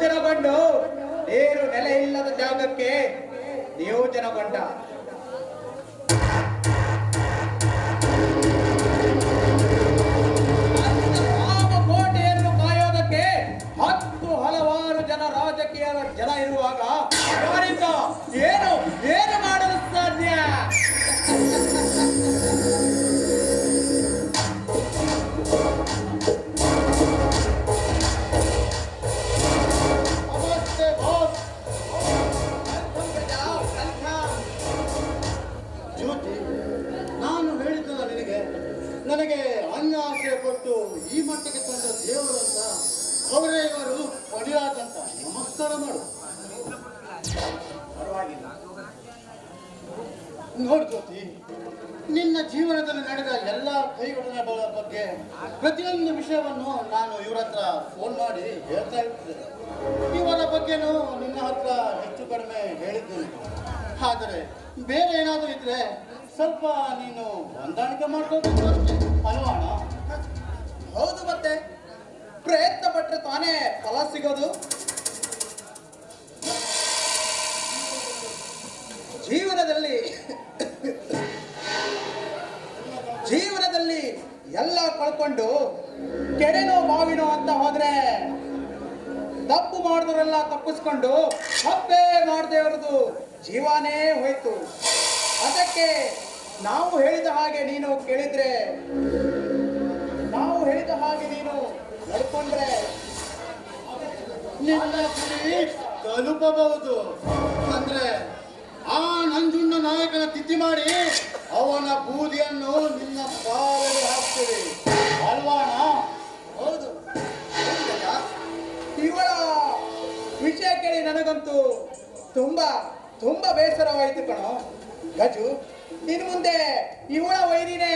ನಿಯೋಜನಗೊಂಡು ನೀರು ನೆಲೆ ಇಲ್ಲದ ಜಾಗಕ್ಕೆ ನಿಯೋಜನಗೊಂಡ. ಕೋಟೆಯನ್ನು ಕಾಯೋದಕ್ಕೆ ಹತ್ತು ಹಲವಾರು ಜನ ರಾಜಕೀಯ ಜನ ಇರುವಾಗ ಏನು ನೋಡು ಜ್ಯೋತಿ ನಿನ್ನ ಜೀವನದಲ್ಲಿ ನಡೆದ ಎಲ್ಲ ಕೈಗೊಳ್ಳ ಬಗ್ಗೆ ಪ್ರತಿಯೊಂದು ವಿಷಯವನ್ನು ನಾನು ಇವರ ಹತ್ರ ಫೋನ್ ಮಾಡಿ ಹೇಳ್ತಾ ಇರ್ತೇನೆ. ಇವರ ಬಗ್ಗೆನೂ ನಿನ್ನ ಹತ್ರ ಹೆಚ್ಚು ಕಡಿಮೆ ಹೇಳಿದ್ದೇನೆ. ಆದರೆ ಬೇರೆ ಏನಾದರೂ ಇದ್ರೆ ಸ್ವಲ್ಪ ನೀನು ಹೊಂದಾಣಿಕೆ ಮಾಡ್ಕೋಬೇಕು ಅಷ್ಟೇ. ಅಲ್ವಾಣ ಹೌದು ಮತ್ತೆ. ಪ್ರಯತ್ನ ಪಟ್ಟರೆ ತಾನೇ ಫಲ ಸಿಗೋದು. ಕಳ್ಕೊಂಡು ಕೆರೆನೋ ಮಾವಿನೋ ಅಂತ ಹೋದ್ರೆ ತಪ್ಪು ಮಾಡಿದ್ರೆಲ್ಲ ತಪ್ಪಿಸ್ಕೊಂಡು ತಪ್ಪೇ ಮಾಡ್ದೇವ್ರದು ಜೀವನೇ ಹೋಯ್ತು. ಅದಕ್ಕೆ ನಾವು ಹೇಳಿದ ಹಾಗೆ ನೀನು ಕೇಳಿದ್ರೆ, ನಾವು ಹೇಳಿದ ಹಾಗೆ ನೀನು ನಡ್ಕೊಂಡ್ರೆ ನಿನ್ನ ಗುರಿ ತಲುಪಬಹುದು. ಅಂದ್ರೆ ಆ ನಂಜುಣ್ಣ ನಾಯಕನ ತಿಥಿ ಮಾಡಿ ಅವನ ಬೂದಿಯನ್ನು ನಿನ್ನ ಪಾಲಿಗೆ ಹಾಕ್ತೀವಿ. ಅಲ್ವಾಣ ಹೌದು. ಇವಳ ವಿಷಯ ಕೇಳಿ ನನಗಂತೂ ತುಂಬಾ ತುಂಬಾ ಬೇಸರವಾಯಿತು ಕಣೋ. ಗಜು, ಇನ್ನು ಮುಂದೆ ಇವಳ ವೈರಿನೇ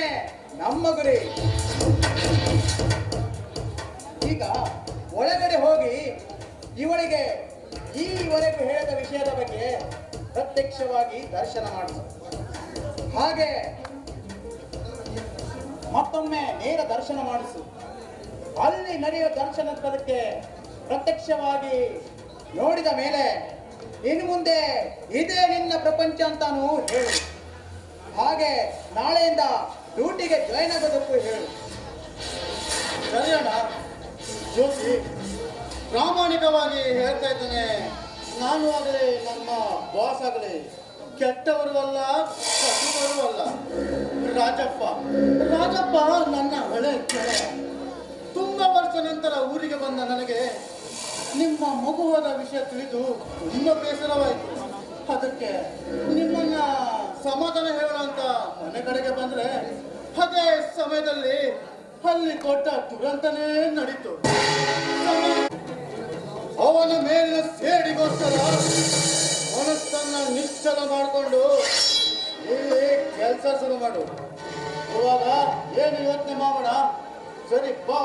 ನಮ್ಮ ಗುರಿ ಈಗ ಒಳಗಡೆ ಹೋಗಿ ಇವಳಿಗೆ ಈವರೆಗೂ ಹೇಳಿದ ವಿಷಯದ ಬಗ್ಗೆ ಪ್ರತ್ಯಕ್ಷವಾಗಿ ದರ್ಶನ ಮಾಡಿಸು. ಹಾಗೆ ಮತ್ತೊಮ್ಮೆ ನೇರ ದರ್ಶನ ಮಾಡಿಸು. ಅಲ್ಲಿ ನಡೆಯುವ ದರ್ಶನಕ್ಕೆ ಪ್ರತ್ಯಕ್ಷವಾಗಿ ನೋಡಿದ ಮೇಲೆ ಇನ್ನು ಮುಂದೆ ಇದೇ ನಿನ್ನ ಪ್ರಪಂಚ ಅಂತಾನು ಹೇಳು. ಹಾಗೆ ನಾಳೆಯಿಂದ ಡ್ಯೂಟಿಗೆ ಜಾಯ್ನ್ ಆಗೋದಕ್ಕೂ ಹೇಳು. ಸರಿಯಣ್ಣ ಜ್ಯೋತಿ ಪ್ರಾಮಾಣಿಕವಾಗಿ ಹೇಳ್ತಾ ಇದ್ದೇನೆ. ನಾನು ಆಗಲಿ ನಮ್ಮ ಬಾಸ್ ಆಗಲಿ. ಕೆಟ್ಟವರು ಅಲ್ಲ ಅಲ್ಲ. ರಾಜಪ್ಪ ರಾಜಪ್ಪ ನನ್ನ ಹಳೆ ಕೆಳೆ ತುಂಬಾ ವರ್ಷ ನಂತರ ಊರಿಗೆ ಬಂದ ನನಗೆ ನಿಮ್ಮ ಮಗುವಾದ ವಿಷಯ ತಿಳಿದು ತುಂಬ ಬೇಸರವಾಯಿತು. ಅದಕ್ಕೆ ನಿಮ್ಮನ್ನ ಸಮಾಧಾನ ಹೇಳೋಣ ಅಂತ ಮನೆ ಕಡೆಗೆ ಬಂದ್ರೆ ಅದೇ ಸಮಯದಲ್ಲಿ ಅಲ್ಲಿ ಕೊಟ್ಟ ದುರಂತನೇ ನಡೀತು. ಅವನ ಮೇಲಿನ ಸೇಡಿಗೋಸ್ಕರ ಮನಸ್ಸನ್ನ ನಿಶ್ಚಲ ಮಾಡಿಕೊಂಡು ಇಲ್ಲಿ ಕೆಲಸ ಶುರು ಮಾಡು. ಇವಾಗ ಏನು ಯೋಚನೆ ಮಾಡೋಣ ಸರಿ ಬಾ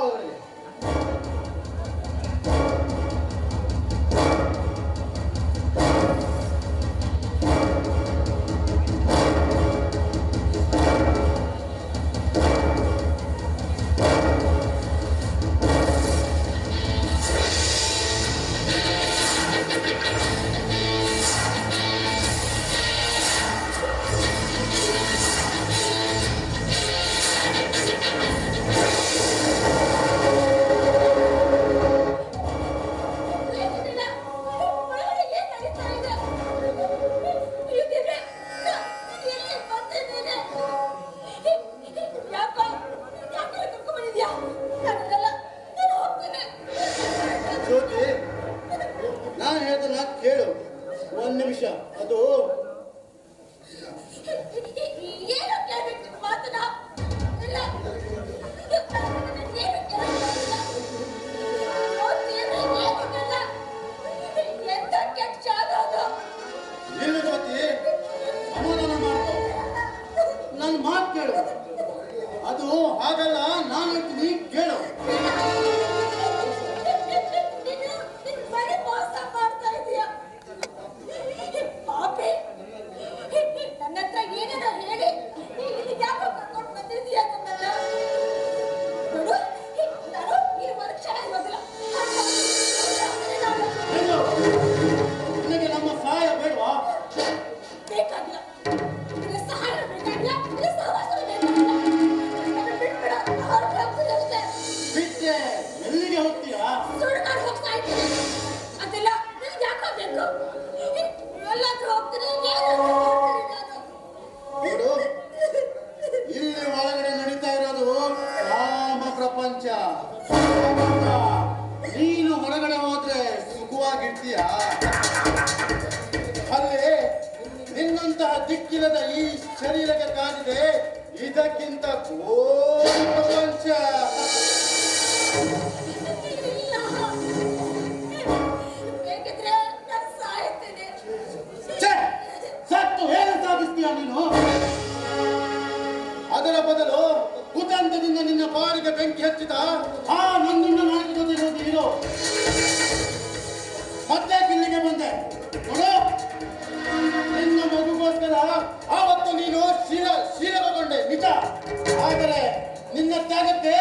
ತ್ಯಾಗಕ್ಕೆ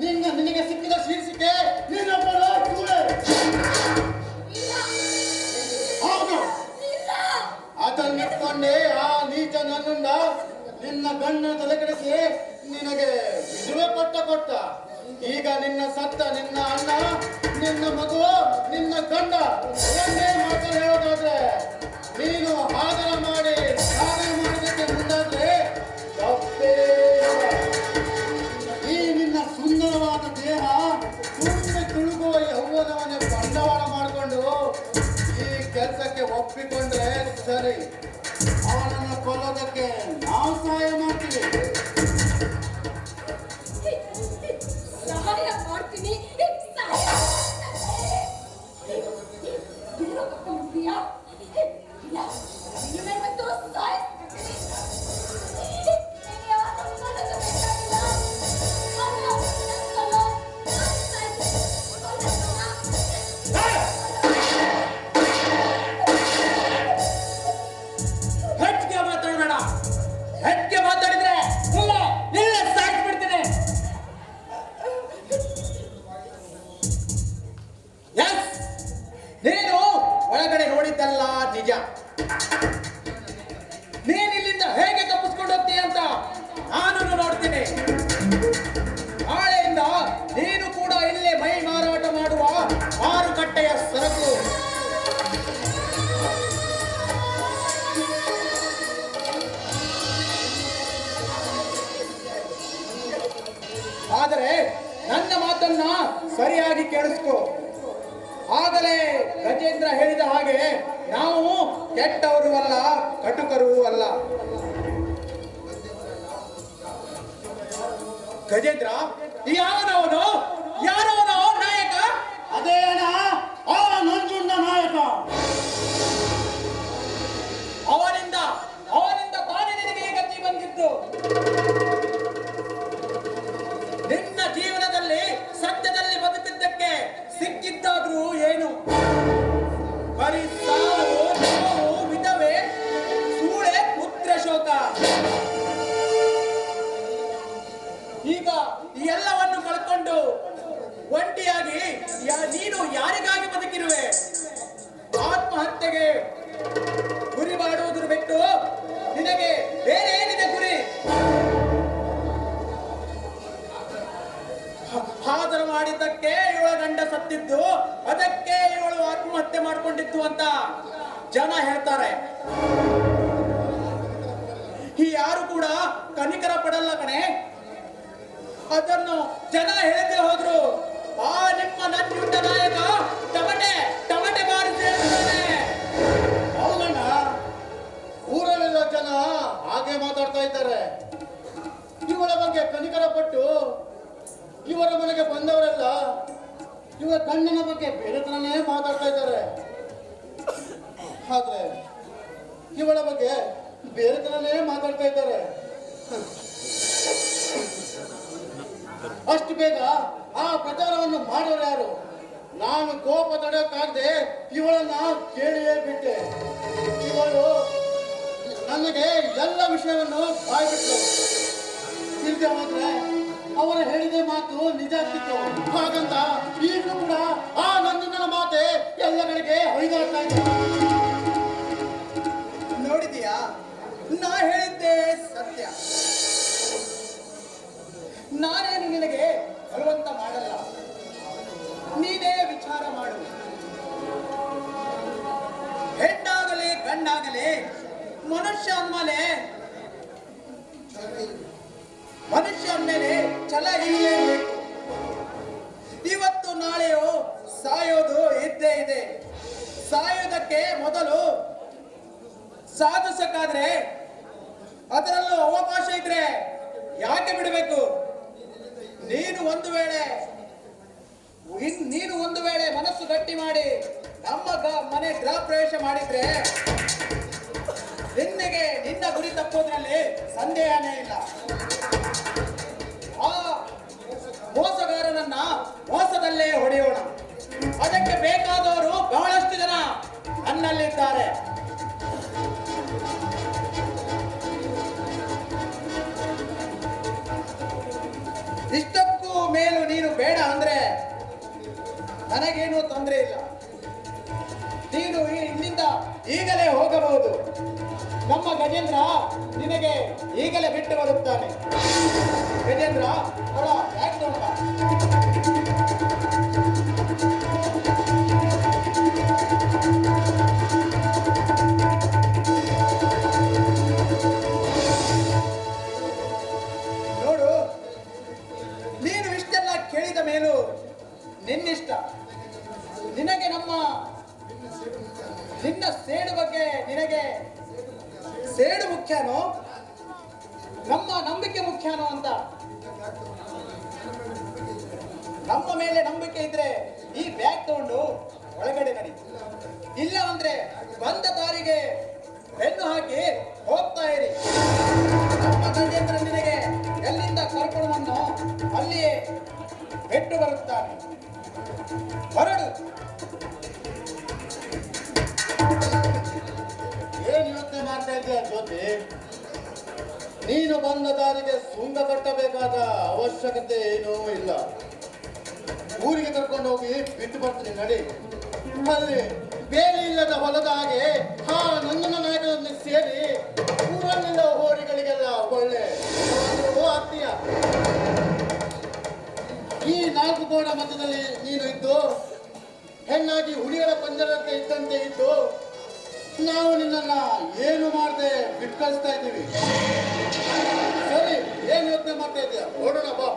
ನಿನ್ನ ನಿನಗೆ ಸಿಕ್ಕಿದ ಶೀರ್ಷಿಕೆ ಇಲ್ಲ ಹೌದು. ಅದನ್ನು ಅದನ್ನಿಟ್ಕೊಂಡೆ ಆ ನೀಚ ನನ್ನಿಂದ ನಿನ್ನ ಗಣ್ಣ ತಲೆಕೆಡಿಸಿ ನಿನಗೆ ವಿದುವೆ ಪಟ್ಟ ಕೊಟ್ಟ. ಈಗ ನಿನ್ನ ಸತ್ತ ನಿನ್ನ ಅಣ್ಣ, ನಿನ್ನ ಮಗು, ನಿನ್ನ ಗಂಡ ಸರಿಯಾಗಿ ಕೇಳಿಸ್ಕೊ. ಆಗಲೇ ಗಜೇಂದ್ರ ಹೇಳಿದ ಹಾಗೆ ನಾವು ಕೆಟ್ಟವರು ಅಲ್ಲ ಕಟುಕರು ಅಲ್ಲ. ಗಜೇಂದ್ರ ಯಾವನವನು ನೀನು ಯಾರಿಗಾಗಿ ಬದುಕಿರುವೆ? ಆತ್ಮಹತ್ಯೆಗೆ ಗುರಿ ಮಾಡುವುದನ್ನು ಬಿಟ್ಟು ನಿನಗೆ ಬೇರೆ ಏನಿದೆ ಗುರಿ? ಆದರ ಮಾಡಿದ್ದಕ್ಕೆ ಇವಳ ಗಂಡ ಸತ್ತಿದ್ದು, ಅದಕ್ಕೆ ಇವಳು ಆತ್ಮಹತ್ಯೆ ಮಾಡಿಕೊಂಡಿದ್ದು ಅಂತ ಜನ ಹೇಳ್ತಾರೆ. ಈ ಯಾರು ಕೂಡ ಕನಿಕರ ಪಡಲ್ಲ ಕಣೆ. ಅದನ್ನು ಜನ ಹೇಳದೆ ಹೋದ್ರು. ಆ ನಿಮ್ಮ ನಂಜುಂಡ ನಾಯಕ ಟಮಟೆ ಟಮಟೆ ಬಾರಿಸಿ ಹೇಳ್ತಾನೆ ಹೌದಣ್ಣ. ಊರಲ್ಲಿರೋ ಜನ ಹಾಗೆ ಮಾತಾಡ್ತಾ ಇದ್ದಾರೆ. ಇವಳ ಬಗ್ಗೆ ಕನಿಕರ ಇವರ ಮನೆಗೆ ಬಂದವರೆಲ್ಲ ಇವರ ಗಂಡನ ಬಗ್ಗೆ ಬೇರೆತನನೇ ಮಾತಾಡ್ತಾ ಇದ್ದಾರೆ. ಆದ್ರೆ ಇವಳ ಬಗ್ಗೆ ಬೇರೆತನನೇ ಮಾತಾಡ್ತಾ ಇದ್ದಾರೆ. ಅಷ್ಟು ಬೇಗ ಆ ಪ್ರಚಾರವನ್ನು ಮಾಡೋರು ಯಾರು? ನಾನು ಕೋಪ ತಡೆಯೋಕ್ಕಾಗದೆ ಇವಳನ್ನ ಕೇಳಿಯೇ ಬಿಟ್ಟೆ. ಇವಳು ನನಗೆ ಎಲ್ಲ ವಿಷಯವನ್ನು ಬಾಯ್ಬಿಟ್ಲು. ಇಲ್ದೆ ಹೋದ್ರೆ ಅವರು ಹೇಳಿದ ಮಾತು ನಿಜ ಆಗ್ತಿತ್ತು. ಹಾಗಂತ ಈಗಲೂ ಕೂಡ ಆ ನಂದಿನ ಮಾತೆ ಎಲ್ಲ ಕಡೆಗೆ ಹೊಯ್ದಾಡ್ತಾ ಸಾಯೋದಕ್ಕೆ ಮೊದಲು ಸಾಧಿಸಕ್ಕಾದ್ರೆ ಅದರಲ್ಲೂ ಅವಕಾಶ ಇದ್ರೆ ಯಾಕೆ ಬಿಡಬೇಕು? ನೀನು ಒಂದು ವೇಳೆ ನೀನು ಒಂದು ವೇಳೆ ಮನಸ್ಸು ಗಟ್ಟಿ ಮಾಡಿ ನಮ್ಮ ಮನೆ ಗೃಹ ಪ್ರವೇಶ ಮಾಡಿದ್ರೆ ನಿನ್ನೆಗೆ ನಿನ್ನ ಗುರಿ ತಪ್ಪೋದ್ರಲ್ಲಿ ಸಂದೇಹನೇ ಇಲ್ಲ. ನನ್ನಲ್ಲಿದ್ದಾರೆ ಇಷ್ಟಕ್ಕೂ ಮೇಲೂ ನೀನು ಬೇಡ ಅಂದ್ರೆ ನನಗೇನು ತೊಂದರೆ ಇಲ್ಲ. ನೀನು ಇಲ್ಲಿಂದ ಈಗಲೇ ಹೋಗಬಹುದು. ನಮ್ಮ ಗಜೇಂದ್ರ ನಿನಗೆ ಈಗಲೇ ಬಿಟ್ಟು ಬರುತ್ತಾನೆ. ಗಜೇಂದ್ರ ಯಾಕೆ ನಿನ್ನ ಸೇಡು ಬಗ್ಗೆ ನಿನಗೆ ಸೇಡು ಮುಖ್ಯನೋ? ನಮ್ಮ ನಂಬಿಕೆ ಮುಖ್ಯನೋ ಅಂತ? ನಮ್ಮ ಮೇಲೆ ನಂಬಿಕೆ ಇದ್ರೆ ಈ ಬ್ಯಾಗ್ ತಗೊಂಡು ಒಳಗಡೆ ನಡಿ. ಇಲ್ಲ ಅಂದ್ರೆ ಬಂದ ದಾರಿಗೆ ಬೆನ್ನು ಹಾಕಿ ಹೋಗ್ತಾ ಇರಿ. ನಮ್ಮ ಗಜೇಂದ್ರ ನಿನಗೆ ಎಲ್ಲಿಂದ ಕರ್ಕೊಂಡು ಅಲ್ಲಿಯೇ ಬೆಟ್ಟು ಬರುತ್ತಾನೆ. ಹೊರಡು. ಜ್ಯೋತಿ ನೀನು ಬಂದ ದಾರಿಗೆ ಸುಂಗ ಕಟ್ಟಬೇಕಾದ ಅವಶ್ಯಕತೆ ಏನೂ ಇಲ್ಲ. ಊರಿಗೆ ಕರ್ಕೊಂಡು ಹೋಗಿ ಬಿಟ್ಟು ಬರ್ತೀನಿ, ನಡಿ. ಅಲ್ಲಿ ಬೇಲಿ ಇಲ್ಲದ ಹೊಲದ ಹಾಗೆ ಹಾ ನಂದನ ನಾಯಕರೊಂದಿಗೆ ಸೇರಿ ಊರಲ್ಲಿಲ್ಲ ಹೋರಿಗಳಿಗೆಲ್ಲ ಒಳ್ಳೆ ಆಗ್ತೀಯ ಈ ನಾಲ್ಕು ಗೋಡ ಮಧ್ಯದಲ್ಲಿ ನೀನು ಇದ್ದು, ಹೆಣ್ಣಾಗಿ ಹುಲಿಗಳ ಪಂಜರಕ್ಕೆ ಇದ್ದಂತೆ ಇದ್ದು ನಾವು ನಿನ್ನನ್ನ ಏನು ಮಾಡದೆ ಬಿಟ್ಟು ಕಳಿಸ್ತಾ ಇದ್ದೀವಿ. ಸರಿ ಏನು ಯೋಚನೆ ಮಾಡ್ತಾ ಇದೆಯಾ? ನೋಡೋಣ ಬಾ.